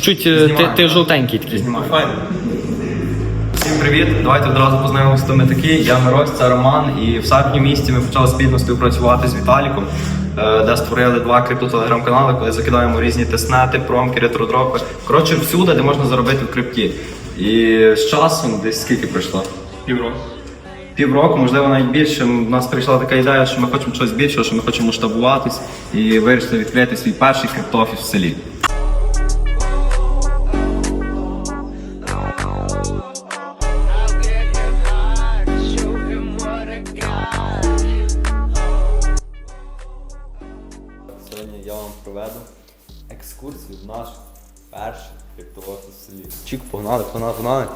Чуть е, ти, ти жовтенький такий. Файно. Всім привіт! Давайте одразу познайомимося, хто ми такі. Я Мирось, це Роман. І в серпні місяці ми почали спільно співпрацювати з Віталіком, е, де створили два крипто-телеграм-канали, коли закидаємо різні тестнети, промки, ретродропи. Коротше, всюди, де можна заробити в крипті. І з часом, десь скільки пройшло? Півроку. Півроку, можливо, навіть більше. У нас прийшла така ідея, що ми хочемо щось більшого, що ми хочемо масштабуватись і вирішили відкрити свій перший криптоофіс в селі. Сьогодні я вам проведу екскурсію в наш перший криптоофіс в селі. Чік, погнали, погнали, погнали.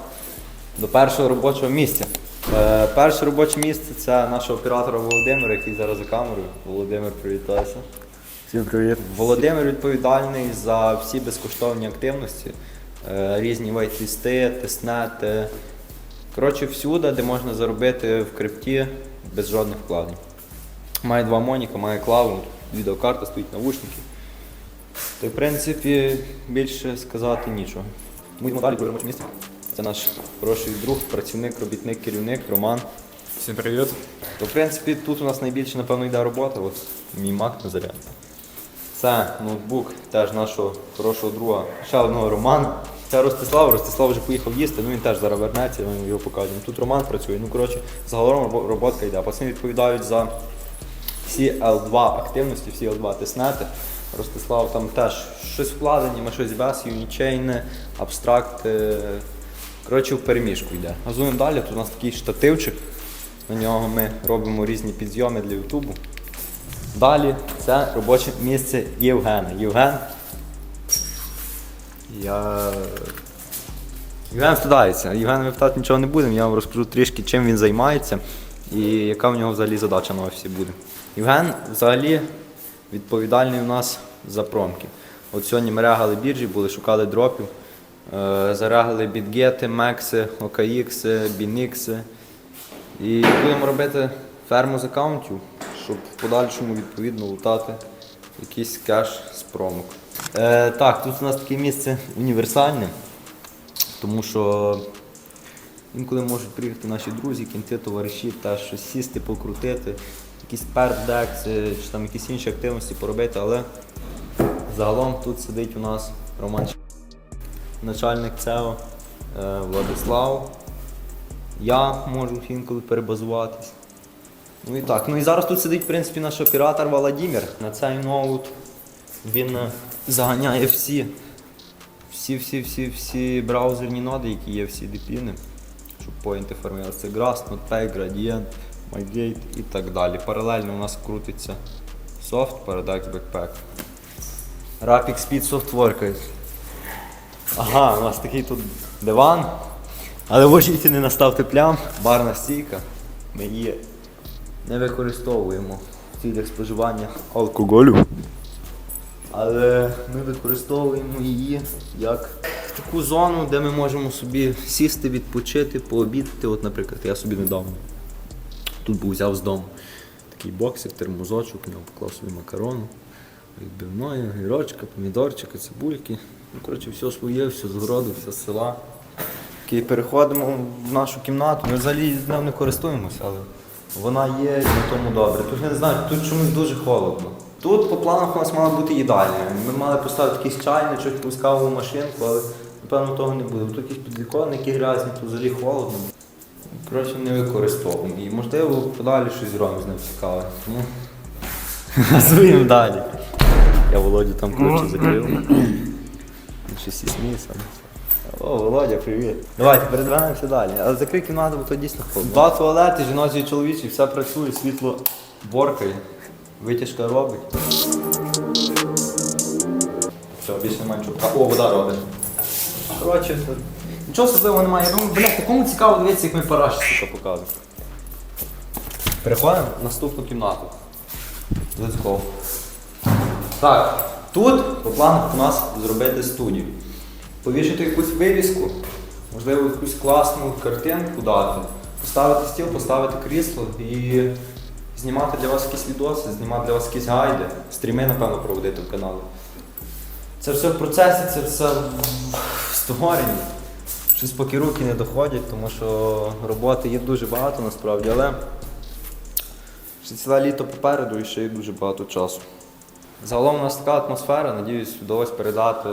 До першого робочого місця. Е, перше робоче місце це нашого оператора Володимира, який зараз за камерою. Володимир, привітайся. Всім привіт. Володимир відповідальний за всі безкоштовні активності, е, різні вайтлісти, тестнети. Коротше, всюди, де можна заробити в крипті без жодних вкладень. Має два моніка, має клаву, відеокарта, стоїть навушники. То, в принципі, більше сказати нічого. Ми йдемо далі, робоче місце. Це наш хороший друг, працівник, робітник, керівник, Роман. Всім привіт. То, в принципі, тут у нас найбільше, напевно, йде робота. От мій Мак на заряд. Це ноутбук теж нашого хорошого друга, ще одного Романа. Це Ростислав. Ростислав вже поїхав їсти, ну він теж зараз вернеться, ми його покажемо. Тут Роман працює. Ну, коротше, загалом роботка йде. Пацани відповідають за всі L2 активності, всі L2 тиснети. Ростислав там теж щось вкладені, ми щось без, юнічейни, абстракти. Коротше, в переміжку йде. Газуємо далі, тут у нас такий штативчик. На нього ми робимо різні підйоми для Ютубу. Далі це робоче місце Євгена. Євген. Я. Євген вкладається. Євген ми питати нічого не будемо, я вам розкажу трішки, чим він займається і яка в нього взагалі задача на офісі буде. Євген взагалі відповідальний у нас за промки. От сьогодні ми регали біржі, були, шукали дропів, е, зарегали бітгети, мекси, OKX, BNX. І будемо робити ферму з аккаунтів, щоб в подальшому відповідно лутати якийсь кеш з промок. Е, так, тут у нас таке місце універсальне, тому що інколи можуть приїхати наші друзі, кінти, товариші, теж щось сісти, покрутити, якісь пердекси чи там якісь інші активності поробити, але загалом тут сидить у нас Роман начальник ЦЕО е, Владислав. Я можу інколи перебазуватись. Ну і так. Ну і зараз тут сидить, в принципі, наш оператор Володимир. На цей ноут він е, заганяє всі, всі, всі, всі, всі браузерні ноди, які є, всі депіни, щоб поінти формувалися. Це Grass, NotPay, Gradient, MyGate і так далі. Паралельно у нас крутиться софт, Paradox Backpack. Rapid Speed Software. Ага, у нас такий тут диван. Але вважайте, не наставте плям. Барна стійка. Ми її не використовуємо в цілях споживання алкоголю. Але ми використовуємо її як таку зону, де ми можемо собі сісти, відпочити, пообідати. От, наприклад, я собі недавно тут був взяв з дому такий боксик, термозочок, в нього поклав собі макарону, відбивної, гірочка, помідорчика, цибульки. Ну, коротше, все своє, все з городу, все з села. Окей, переходимо в нашу кімнату. Ми взагалі з нею не користуємося, але вона є і на тому добре. Тут я не знаю, тут чомусь дуже холодно. Тут по планах у нас мала бути їдальня. Ми мали поставити якийсь чайничок, якусь кавову машинку, але напевно того не буде. Тут якісь підвіконники грязні, тут взагалі холодно. Коротше, не використовуємо. І можливо подалі щось зробимо з ним цікаве. Тому газуємо далі. Я Володю там коротше закрив. Він щось і сміється. О, Володя, привіт. Давайте передвигаємося далі. Але закрий кімнату, бо то дійсно холодно. Два туалети, жіночий і чоловічий, все працює, світло боркає, витяжка робить. Все, більше немає нічого. О, вода робить. Коротше, нічого особливого немає. Я думаю, блядь, такому цікаво дивитися, як ми параші сука показуємо. Переходимо в наступну кімнату. Let's go. Так, тут по планах у нас зробити студію. Повішати якусь вивіску, можливо, якусь класну картинку дати, поставити стіл, поставити крісло і знімати для вас якісь відоси, знімати для вас якісь гайди, стріми, напевно, проводити в каналі. Це все в процесі, це все в створенні. Щось поки руки не доходять, тому що роботи є дуже багато насправді, але ще ціле літо попереду і ще є дуже багато часу. Загалом у нас така атмосфера, надіюсь, вдалося передати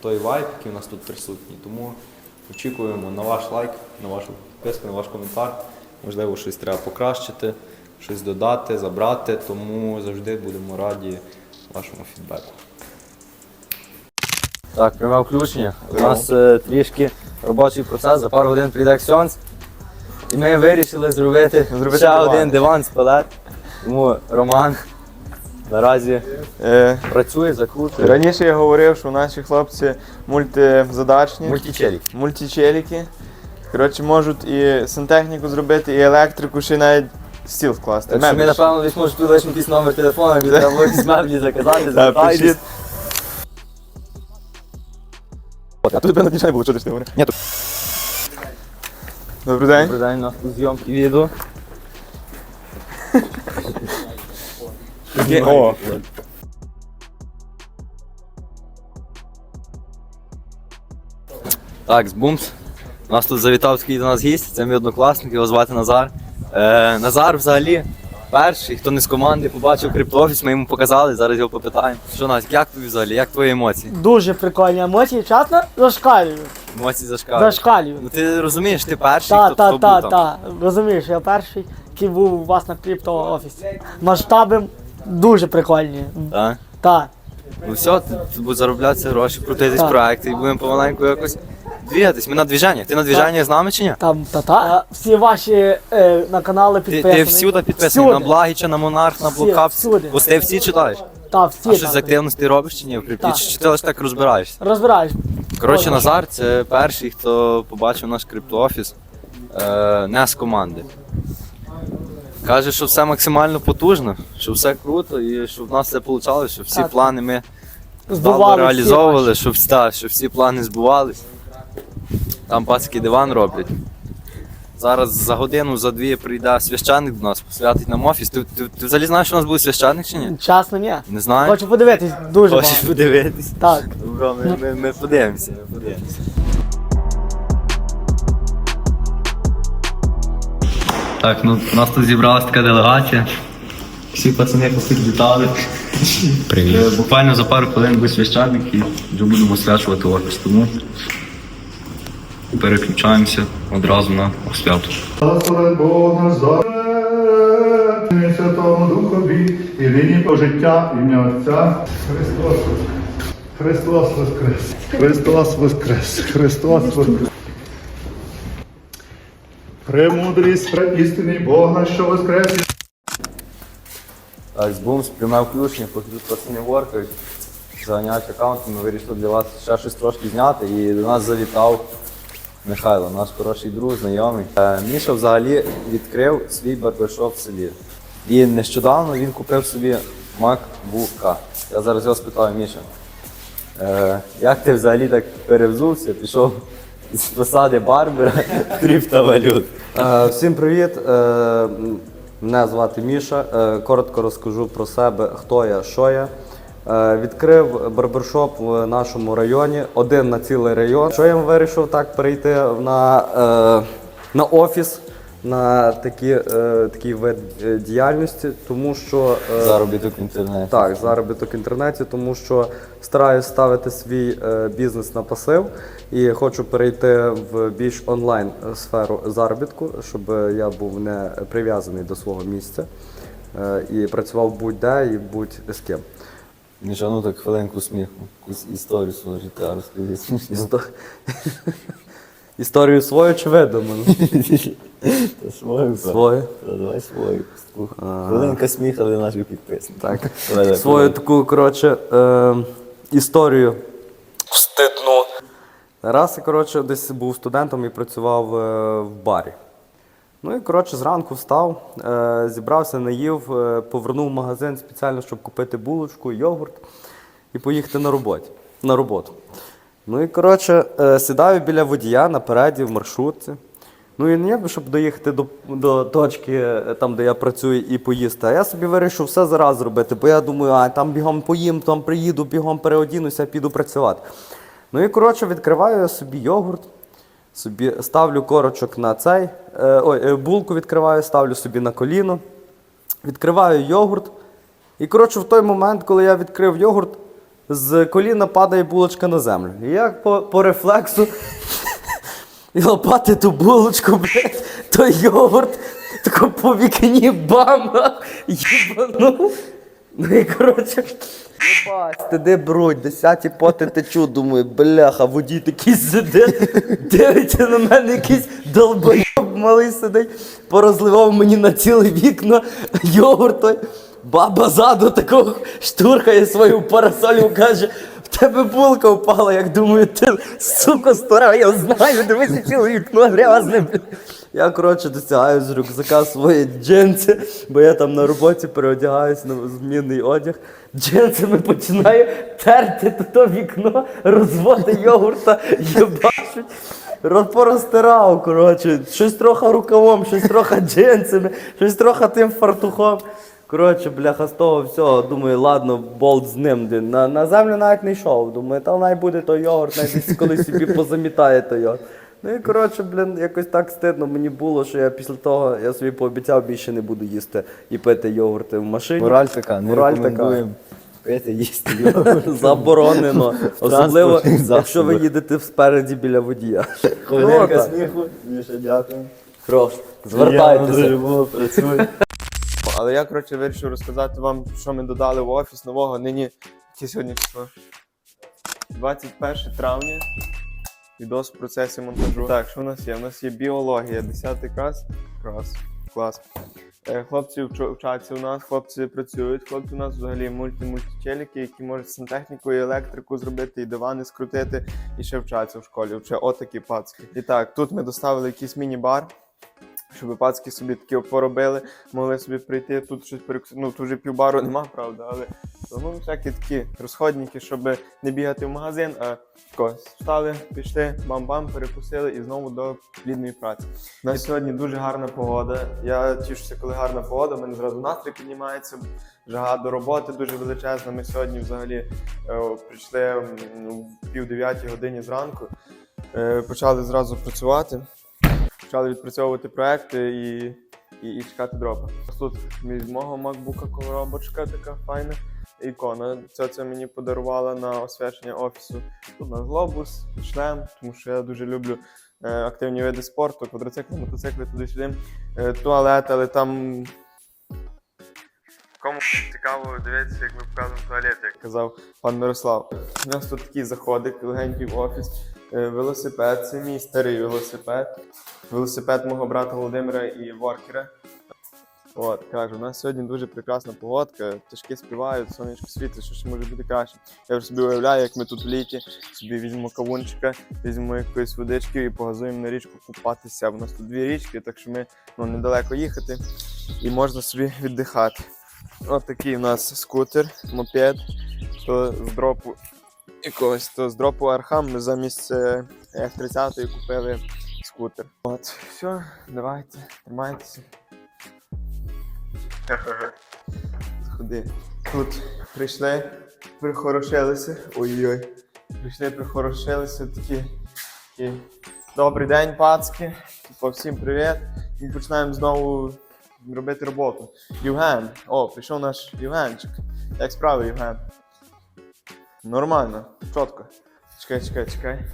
той вайб, який у нас тут присутній. Тому очікуємо на ваш лайк, на вашу підписку, на ваш коментар. Можливо, щось треба покращити, щось додати, забрати, тому завжди будемо раді вашому фідбеку. Так, пряме включення. У нас е, трішки робочий процес, за пару годин прийде Ксьонс. І ми вирішили зробити, Зробити ще диван. один диван з палет. Тому Роман наразі Е, працює, закрутує. раніше я говорив, що наші хлопці мультизадачні, Мультичелік. мультичеліки. Коротше, можуть і сантехніку зробити, і електрику, ще й навіть стіл вкласти. Так що ми, напевно, може тут лише якийсь номер телефону, де треба якісь меблі заказати, Так, звертайтесь. пишіть. А тут напевно нічого не було, що ж не говорив. Ні, тут. Добрий день. Добрий день, у нас тут зйомки відео. О, Так, з Бумс. У нас тут завітав такий до нас гість, це мій однокласник, його звати Назар. Е, Назар взагалі перший, хто не з команди, побачив криптоофіс, ми йому показали, зараз його попитаємо. Що Настя, як тобі взагалі? Як твої емоції? Дуже прикольні емоції, чесно, зашкалюю. Емоції зашкалюють. Зашкалюю. Ну ти розумієш, ти перший, Та, хто, та, хто та, був там. та. Розумієш, я перший, який був у вас на криптоофісі. Масштаби дуже прикольні. Так? Так. Ну все, ти, ти будеш зароблятися гроші, крутитись Так. проекти і будемо помаленьку якось двігатись. Ми на двіженнях. Ти на двіженнях з нами чи ні? Там та та. Всі ваші е, на канали Ти, підписані. ти всюди підписаний, на Всюди. Благіча, на Монарх, на Всі, Блокап. всюди. Пости всі читаєш? Та, всі А щось з там. активності робиш чи ні в? Так. Чи, чи ти лише так розбираєшся? Розбираєш. Коротше. Назар це перший, хто побачив наш криптоофіс е, не з команди. Каже, що все максимально потужно, що все круто і що в нас все вийшло, що всі Так. плани ми Збували Бабу всі реалізовували, щоб, та, щоб всі плани збувались. Там пацьки диван роблять. Зараз за годину, за дві прийде священник до нас, посвятить нам офіс. Ти, ти, ти взагалі знаєш, що у нас буде священник чи ні? Чесно, ні. Не знаєш? Хочу подивитись дуже Хочеш багато. подивитись? Так. Добро, ми, ми, ми подивимося, ми подивимося. Так, ну у нас тут зібралася така делегація. Всі пацани підлітали. Привіт. Буквально за пару хвилин буде священник і вже будемо свячувати офіс. Тому переключаємося одразу на освяту. Бога за Святому Духові, і нині по життя ім'я Отця. Христос Воскрес! Христос Воскрес! Христос Воскрес! Христос Воскрес! Премудрість, істинний Бога, що воскрес Так, з бумс, пряме включення, поки тут пацани воркають. Заганяють аккаунт, ми вирішили для вас ще щось трошки зняти. І до нас завітав Михайло, наш хороший друг, знайомий. Е, Міша взагалі відкрив свій барбершоп в селі. І нещодавно він купив собі MacBook. Я зараз його спитаю, Міша. Е, як ти взагалі так перевзувся, пішов з посади барбера в криптовалют? Е, Всім привіт. Е, Мене звати Міша. Е, Коротко розкажу про себе, хто я, що я. Відкрив барбершоп в нашому районі, один на цілий район. Що я вирішив так перейти на, на офіс, на такі, е, такий вид е, діяльності, тому що е, Заробіток в інтернеті. так, заробіток в інтернеті, тому що стараюсь ставити свій е, бізнес на пасив і хочу перейти в більш онлайн е, сферу заробітку, щоб я був не прив'язаний до свого місця е, і працював будь-де і будь з ким. Міша, ну так хвилинку сміху. Якусь історію свого життя розкажи. Істо... Історію свою чи видуману? Та свою. Свою. Та Давай свою. Хвилинка сміха для наших підписників. Так. Давай, давай, Свою таку, коротше, е, історію. Встидну. Раз я, коротше, десь був студентом і працював е, в барі. Ну і коротше, зранку встав, е, зібрався, наїв, е, повернув в магазин спеціально, щоб купити булочку, йогурт і поїхати на роботі, на роботу. Ну і коротше, е, сідаю біля водія напереді в маршрутці. Ну і не щоб доїхати до, до точки, е, там, де я працюю, і поїсти. А я собі вирішив все зараз зробити, бо я думаю, а там бігом поїм, там приїду, бігом переодінуся, піду працювати. Ну і коротше, відкриваю я собі йогурт, собі ставлю корочок на цей, е, ой, булку відкриваю, ставлю собі на коліно, відкриваю йогурт. І коротше, в той момент, коли я відкрив йогурт, з коліна падає булочка на землю. І я по, по рефлексу і лопати ту булочку, блядь, той йогурт, тако по вікні бама, їбанув. Ну і коротше, єбать, ти де брудь, десяті поти течу, думаю, бляха, водій такий сидить, дивиться на мене якийсь долбойоб малий сидить, порозливав мені на ціле вікно йогурт. Баба ззаду такого штурхає свою парасолю, каже, в тебе булка впала, як думаю, ти, сука, стара, я знаю, дивися ціле вікно грязне. Я, коротше, досягаю з рюкзака свої джинси, бо я там на роботі переодягаюсь на змінний одяг. Джинсами починаю терти то, вікно, розводи йогурта, єбашуть. Ро- Порозтирав, коротше, щось трохи рукавом, щось трохи джинсами, щось трохи тим фартухом. Коротше, бляха, з того всього, думаю, ладно, болт з ним. де. На, на землю навіть не йшов. Думаю, та най буде той йогурт, навіть десь колись собі позамітає той йогурт. Ну і коротше, блін, якось так стидно мені було, що я після того я собі пообіцяв більше не буду їсти і пити йогурти в машині. Мораль така, не Мораль рекомендуємо пити, їсти йогурт. Заборонено. Особливо, якщо ви їдете спереді біля водія. Хвилинка сміху, Міша, дякую. Хорош. Звертайтеся. було, працюй. Але я, коротше, вирішив розказати вам, що ми додали в офіс нового. Нині яке сьогодні число? 21 травня. Відос в процесі монтажу. Так, що в нас є? У нас є біологія, 10 клас. Клас. Клас. Е, Хлопці вчаться у нас, хлопці працюють. Хлопці у нас взагалі мульті-мультичеліки, які можуть сантехніку і електрику зробити, і дивани скрутити, і ще вчаться в школі. Вче отакі пацки. І так, тут ми доставили якийсь міні-бар. Щоб пацки собі такі поробили, могли собі прийти, тут щось перекус... Ну, тут вже півбару нема, правда, але ну, всякі такі розходники, щоб не бігати в магазин, а тако, встали, пішли, бам-бам, перекусили і знову до плідної праці. У нас сьогодні дуже гарна погода. Я тішуся, коли гарна погода, в мене зразу настрій піднімається, жага до роботи дуже величезна. Ми сьогодні взагалі е, прийшли в пів дев'ятій годині зранку, е, почали зразу працювати почали відпрацьовувати проекти і, і, і чекати дропа. Тут від мого MacBook коробочка така файна ікона. Це, це мені подарувала на освячення офісу. Тут у нас глобус, шлем, тому що я дуже люблю е, активні види спорту, квадроцикли, мотоцикли, туди-сюди. Е, туалет, але там. Кому цікаво дивитися, як ми показуємо туалет, як казав пан Мирослав. У нас тут такий заходик легенький в офіс. Е, Велосипед, це мій старий велосипед велосипед мого брата Володимира і Воркера. От, кажу, у нас сьогодні дуже прекрасна погодка, пташки співають, сонечко світить, що ж може бути краще. Я вже собі уявляю, як ми тут в літі собі візьмемо кавунчика, візьмемо якоїсь водички і погазуємо на річку купатися. У нас тут дві річки, так що ми ну, недалеко їхати і можна собі віддихати. От такий у нас скутер, мопед, то з дропу якогось, то з дропу Архам ми замість е, F30 купили скутер. От, все, давайте, тримайтеся. Ходи. Тут прийшли, прихорошилися. Ой-ой. Прийшли, прихорошилися такі. такі. Добрий день, пацки. Типу, всім привіт. Ми починаємо знову робити роботу. Євген. О, прийшов наш Євгенчик. Як справи, Євген? Нормально, чітко. Чекай, чекай, чекай.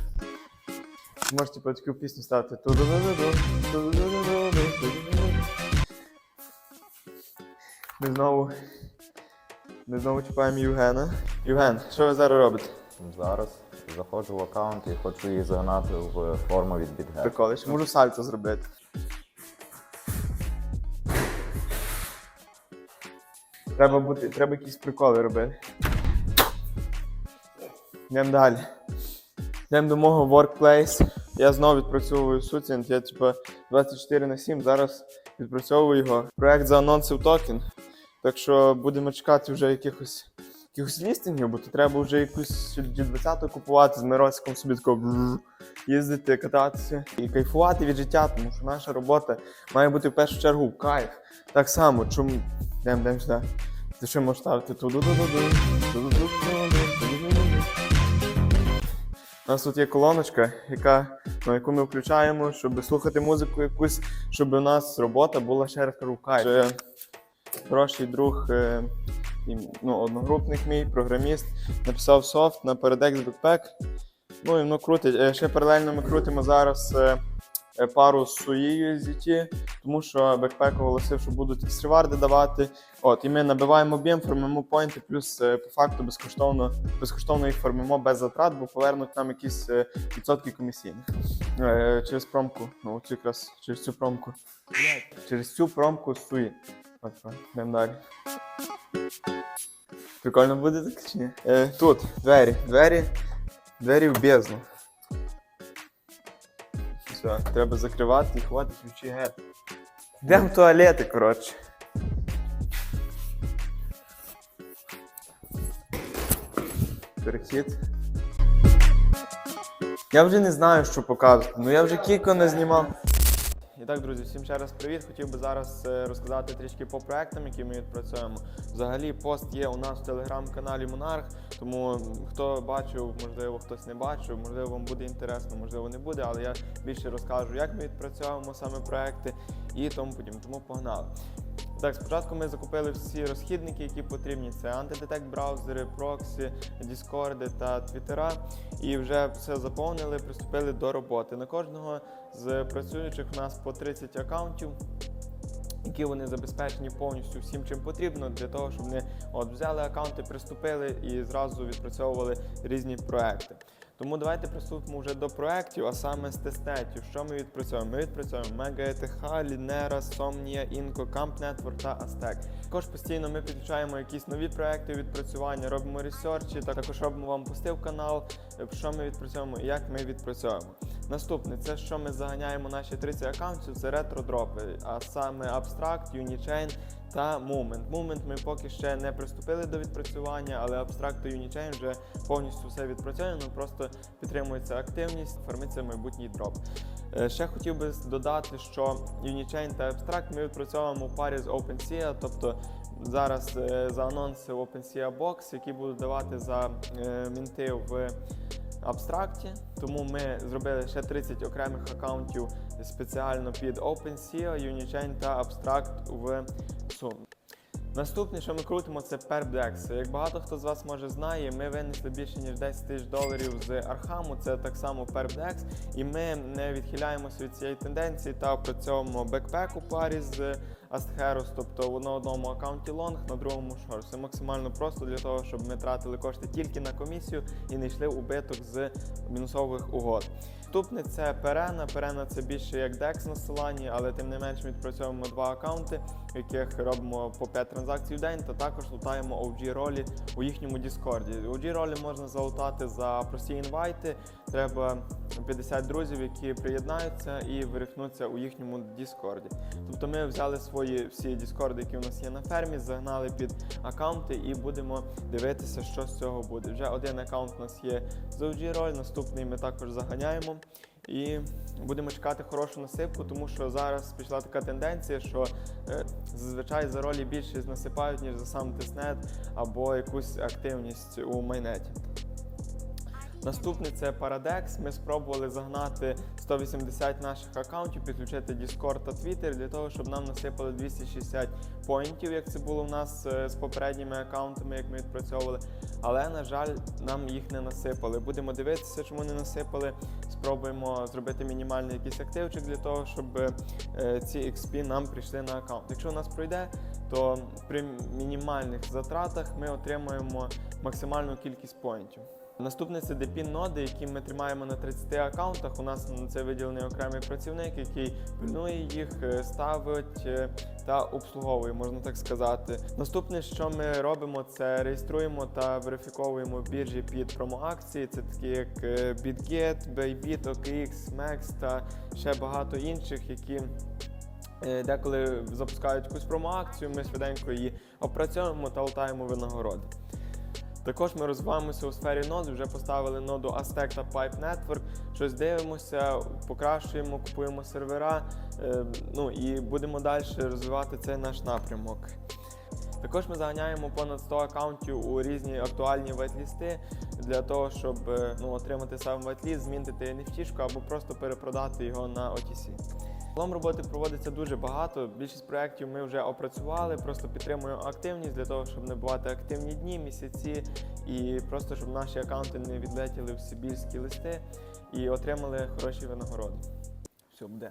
Можете типу, таку пісню ставити. Ми знову. Ми знову чіпаємо Євгена. Євген, що ви зараз робите? Зараз заходжу в аккаунт і хочу її загнати в форму від BitGet. Приколи, ще можу сальто зробити. Треба бути, треба якісь приколи робити. Йдемо далі. Йдемо до мого workplace. Я знову відпрацьовую суцінт. Я типу 24 на 7 зараз відпрацьовую його. Проект заанонсив токен. Так що будемо чекати вже якихось, якихось лістингів, бо то треба вже якусь G20 купувати з Мироськом собі такого їздити, кататися і кайфувати від життя, тому що наша робота має бути в першу чергу кайф. Так само, чому. Йдемо, йдемо сюди. Ти що можеш ставити? Ту-ду-ду-ду-ду, ту-ду-ду-ду-ду. У нас тут є колоночка, яка, ну, яку ми включаємо, щоб слухати музику якусь, щоб у нас робота була ще. Е, Хороший друг, е, ну, одногрупник мій, програміст, написав софт на Paradex Backpack. Ну і воно крутить. Е, Ще паралельно ми крутимо зараз е, пару з суєю ZT, тому що Backpack оголосив, що будуть якісь давати. От, і ми набиваємо об'єм, формуємо поінти, плюс е, по факту безкоштовно, безкоштовно їх формуємо без затрат, бо повернуть нам якісь е, відсотки комісійних. Е, через промку. Ну, цю якраз через цю промку. Через цю промку суї. От, йдемо далі. Прикольно буде так чи ні? Е, тут двері. Двері. Двері в бездну. Все, треба закривати і ховати ключі геть. Йдемо в туалети, коротше. Перехід. Я вже не знаю, що показувати. Ну я вже кілько не знімав. І так, друзі, всім ще раз привіт. Хотів би зараз е, розказати трішки по проектам, які ми відпрацюємо. Взагалі, пост є у нас в телеграм-каналі Монарх, тому хто бачив, можливо, хтось не бачив, можливо, вам буде інтересно, можливо, не буде, але я більше розкажу, як ми відпрацьовуємо саме проекти і тому подібне. Тому погнали. Так, спочатку ми закупили всі розхідники, які потрібні. Це антидетект браузери, проксі, діскорди та твіттера. І вже все заповнили, приступили до роботи. На кожного з працюючих у нас по 30 аккаунтів. Які вони забезпечені повністю всім, чим потрібно, для того, щоб вони от взяли аккаунти, приступили і зразу відпрацьовували різні проекти. Тому давайте приступимо вже до проєктів, а саме з тестнетів. Що ми відпрацьовуємо? Ми відпрацьовуємо Mega ETH, Linera, Somnia, Inco, Camp Network та Aztec. Також постійно ми підключаємо якісь нові проекти відпрацювання, робимо ресерчі, також робимо вам пустив канал, що ми відпрацьовуємо і як ми відпрацьовуємо. Наступне, це що ми заганяємо наші 30 аккаунтів, це ретро-дропи, а саме Abstract, Unichain та Movement. Movement ми поки ще не приступили до відпрацювання, але Abstract та Unichain вже повністю все відпрацьовано, просто підтримується активність, формиться майбутній дроп. Е, Ще хотів би додати, що Unichain та Abstract ми відпрацьовуємо у парі з OpenSea, тобто зараз е, за анонси OpenSea Box, які будуть давати за е, мінти в абстракті. Тому ми зробили ще 30 окремих аккаунтів спеціально під OpenSea, Unichain та Abstract в сумі. Наступне, що ми крутимо, це PerpDex. Як багато хто з вас може знає, ми винесли більше ніж 10 тисяч доларів з Архаму, це так само PerpDex, і ми не відхиляємося від цієї тенденції та опрацьовуємо бекпек у парі з Astheros, тобто на одному аккаунті лонг, на другому шорт. Це максимально просто для того, щоб ми тратили кошти тільки на комісію і не йшли у биток з мінусових угод. Наступне це Перена. Перена це більше як DEX на Solana, але тим не менш відпрацьовуємо два аккаунти, в яких робимо по 5 транзакцій в день, та також лутаємо OG ролі у їхньому Діскорді. OG ролі можна залутати за прості інвайти. Треба 50 друзів, які приєднаються і виріхнуться у їхньому Діскорді. Тобто ми взяли свої всі Діскорди, які у нас є на фермі, загнали під аккаунти і будемо дивитися, що з цього буде. Вже один аккаунт у нас є з OG роль, наступний ми також заганяємо. І будемо чекати хорошу насипку, тому що зараз пішла така тенденція, що е, зазвичай за ролі більше насипають, ніж за сам тиснет або якусь активність у майнеті. Наступний це Paradex. Ми спробували загнати 180 наших аккаунтів, підключити Discord та Twitter для того, щоб нам насипали 260 поінтів, як це було в нас е, з попередніми аккаунтами, як ми відпрацьовували. Але, на жаль, нам їх не насипали. Будемо дивитися, чому не насипали. Спробуємо зробити мінімальний якийсь активчик для того, щоб е, ці XP нам прийшли на аккаунт. Якщо у нас пройде, то при мінімальних затратах ми отримуємо максимальну кількість поінтів. Наступне це депін ноди, які ми тримаємо на 30 аккаунтах. У нас на це виділений окремий працівник, який пильнує їх, е, ставить е, та обслуговує, можна так сказати. Наступне, що ми робимо, це реєструємо та верифіковуємо біржі під промоакції. Це такі як е, BitGet, Bybit, OKX, Max та ще багато інших, які Деколи запускають якусь промоакцію, ми швиденько її опрацьовуємо та лутаємо винагороди. Також ми розвиваємося у сфері нод, вже поставили ноду Aztec та Pipe Network, щось дивимося, покращуємо, купуємо сервера, е, ну і будемо далі розвивати цей наш напрямок. Також ми заганяємо понад 100 аккаунтів у різні актуальні вайтлісти для того, щоб е, ну, отримати сам вайтліст, змінити NFT або просто перепродати його на OTC. Загалом роботи проводиться дуже багато. Більшість проєктів ми вже опрацювали, просто підтримуємо активність для того, щоб не бувати активні дні, місяці, і просто щоб наші аккаунти не відлетіли в сибірські листи і отримали хороші винагороди. Все, буде.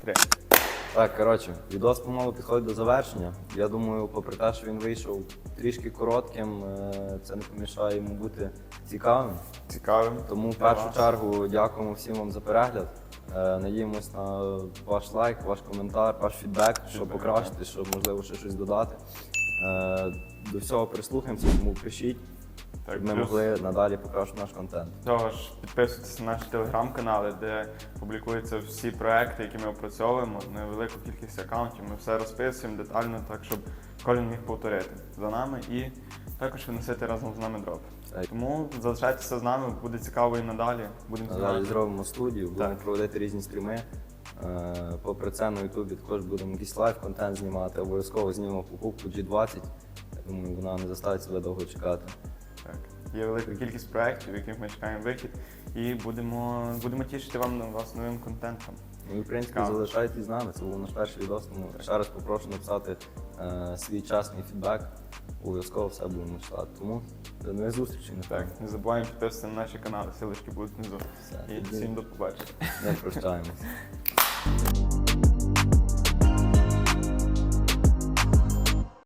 Три. Так, коротше, відос помалу підходить до завершення. Я думаю, попри те, що він вийшов трішки коротким, е, це не помішає йому бути цікавим. Цікавим. Тому в першу чергу дякуємо всім вам за перегляд. Е, Надіємось на ваш лайк, ваш коментар, ваш фідбек, щоб покращити, щоб можливо ще щось додати. Е, До всього прислухаємося, тому пишіть, Так, щоб ми плюс- могли надалі покращити наш контент. Того ж підписуйтесь на наші телеграм-канали, де публікуються всі проекти, які ми опрацьовуємо. Невелику кількість аккаунтів. Ми все розписуємо детально, так щоб кожен міг повторити за нами і також виносити разом з нами дроп. Так. Тому залишайтеся з нами, буде цікаво і надалі. Будемо Далі зробимо студію, будемо проводити різні стріми. Е, Попри це на Ютубі також будемо якийсь лайв-контент знімати. Обов'язково знімемо покупку G20. Я думаю, вона не заставить себе довго чекати. Так. Є велика кількість проєктів, яких ми чекаємо вихід, і будемо, будемо тішити вам вас новим контентом. Ну і в принципі залишайтесь з нами. Це був наш перший відос. Тому ще раз попрошу написати е, свій часний фідбек. Обов'язково все будемо читати. Тому до нових зустрічей. Так, не забуваємо підписатися на наші канали, силочки будуть внизу. Все, І тоді- всім до побачення. Не прощаємось.